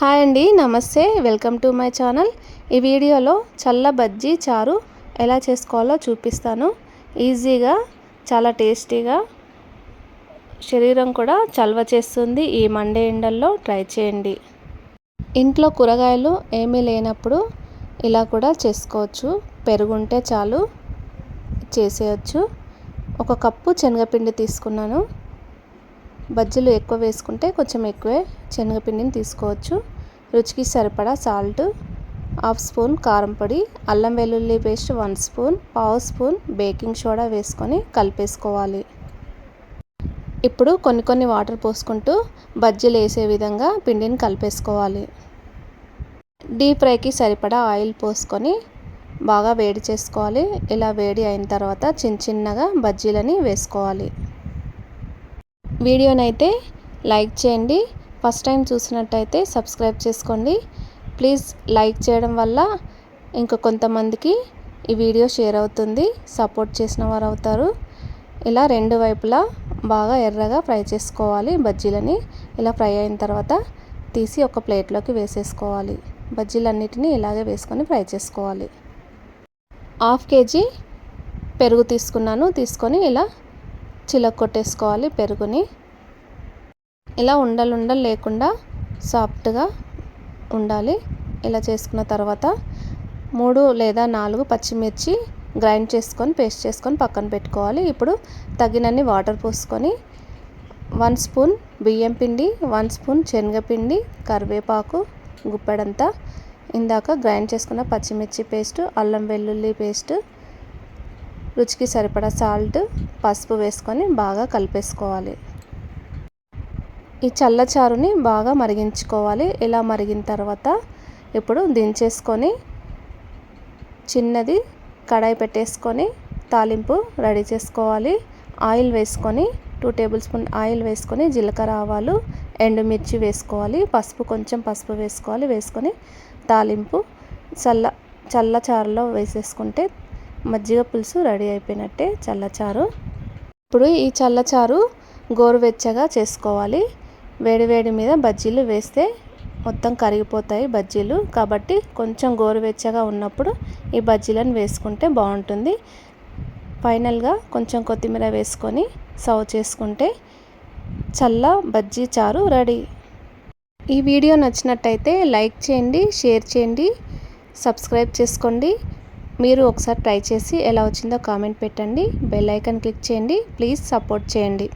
Hi అండి నమస్తే welcome to my channel. ఈ వీడియోలో చల్ల బజ్జీ చారు ఎలా చేసుకోవాలో చూపిస్తాను. ఈజీగా చాలా టేస్టీగా శరీరం కూడా చల్వ చేస్తుంది ఈ మండే ఎండల్లో. ట్రై చేయండి. ఇంట్లో కూరగాయలు ఏమీ లేనప్పుడు ఇలా కూడా చేసుకోవచ్చు. పెరుగుంటే చాలు చేసేయచ్చు. ఒక కప్పు శనగపిండి తీసుకున్నాను. బజ్జీలు ఎక్కువ వేసుకుంటే కొంచెం ఎక్కువే శనగపిండిని తీసుకోవచ్చు. రుచికి సరిపడా సాల్ట్ హాఫ్ స్పూన్ కారం పొడి అల్లం వెల్లుల్లి పేస్ట్ వన్ స్పూన్ పావు స్పూన్ బేకింగ్ సోడా వేసుకొని కలిపేసుకోవాలి. ఇప్పుడు కొన్ని కొన్ని వాటర్ పోసుకుంటూ బజ్జీలు వేసే విధంగా పిండిని కలిపేసుకోవాలి. డీప్ ఫ్రైకి సరిపడా ఆయిల్ పోసుకొని బాగా వేడి చేసుకోవాలి. ఇలా వేడి అయిన తర్వాత చిన్న చిన్నగా బజ్జీలని వేసుకోవాలి. వీడియోనైతే లైక్ చేయండి. ఫస్ట్ టైం చూసినట్టయితే సబ్స్క్రైబ్ చేసుకోండి. ప్లీజ్ లైక్ చేయడం వల్ల ఇంకా కొంతమందికి ఈ వీడియో షేర్ అవుతుంది. సపోర్ట్ చేసిన వారు అవుతారు. ఇలా రెండు వైపులా బాగా ఎర్రగా ఫ్రై చేసుకోవాలి బజ్జీలని. ఇలా ఫ్రై అయిన తర్వాత తీసి ఒక ప్లేట్లోకి వేసేసుకోవాలి. బజ్జీలన్నిటిని ఇలాగే వేసుకొని ఫ్రై చేసుకోవాలి. హాఫ్ కేజీ పెరుగు తీసుకున్నాను. తీసుకొని ఇలా చిలక కొట్టేసుకోవాలి పెరుగుని. ఇలా ఉండలు ఉండలు లేకుండా సాఫ్ట్గా ఉండాలి. ఇలా చేసుకున్న తర్వాత మూడు లేదా నాలుగు పచ్చిమిర్చి గ్రైండ్ చేసుకొని పేస్ట్ చేసుకొని పక్కన పెట్టుకోవాలి. ఇప్పుడు తగినన్ని వాటర్ పోసుకొని వన్ స్పూన్ బియ్యం పిండి వన్ స్పూన్ శనగపిండి కరివేపాకు గుప్పెడంతా. ఇందాక గ్రైండ్ చేసుకున్న పచ్చిమిర్చి పేస్ట్ అల్లం వెల్లుల్లి పేస్ట్ రుచికి సరిపడా సాల్ట్ పసుపు వేసుకొని బాగా కలిపేసుకోవాలి. ఈ చల్లచారుని బాగా మరిగించుకోవాలి. ఇలా మరిగిన తర్వాత ఇప్పుడు దించేసుకొని చిన్నది కడాయి పెట్టేసుకొని తాలింపు రెడీ చేసుకోవాలి. ఆయిల్ వేసుకొని టూ టేబుల్ స్పూన్ ఆయిల్ వేసుకొని జీలకర్ర ఆవాలు ఎండుమిర్చి వేసుకోవాలి. పసుపు కొంచెం పసుపు వేసుకోవాలి. వేసుకొని తాలింపు చల్ల చల్లచారులో వేసేసుకుంటే మజ్జిగ పులుసు రెడీ అయిపోయినట్టే చల్లచారు. ఇప్పుడు ఈ చల్లచారు గోరువెచ్చగా చేసుకోవాలి. వేడివేడి మీద బజ్జీలు వేస్తే మొత్తం కరిగిపోతాయి బజ్జీలు. కాబట్టి కొంచెం గోరువెచ్చగా ఉన్నప్పుడు ఈ బజ్జీలను వేసుకుంటే బాగుంటుంది. ఫైనల్గా కొంచెం కొత్తిమీర వేసుకొని సర్వ్ చేసుకుంటే చల్ల బజ్జీ చారు రెడీ. ఈ వీడియో నచ్చినట్టయితే లైక్ చేయండి షేర్ చేయండి సబ్స్క్రైబ్ చేసుకోండి. మీరు ఒకసారి ట్రై చేసి ఎలా వచ్చిందో కామెంట్ పెట్టండి. బెల్ ఐకాన్ క్లిక్ చేయండి. ప్లీజ్ సపోర్ట్ చేయండి.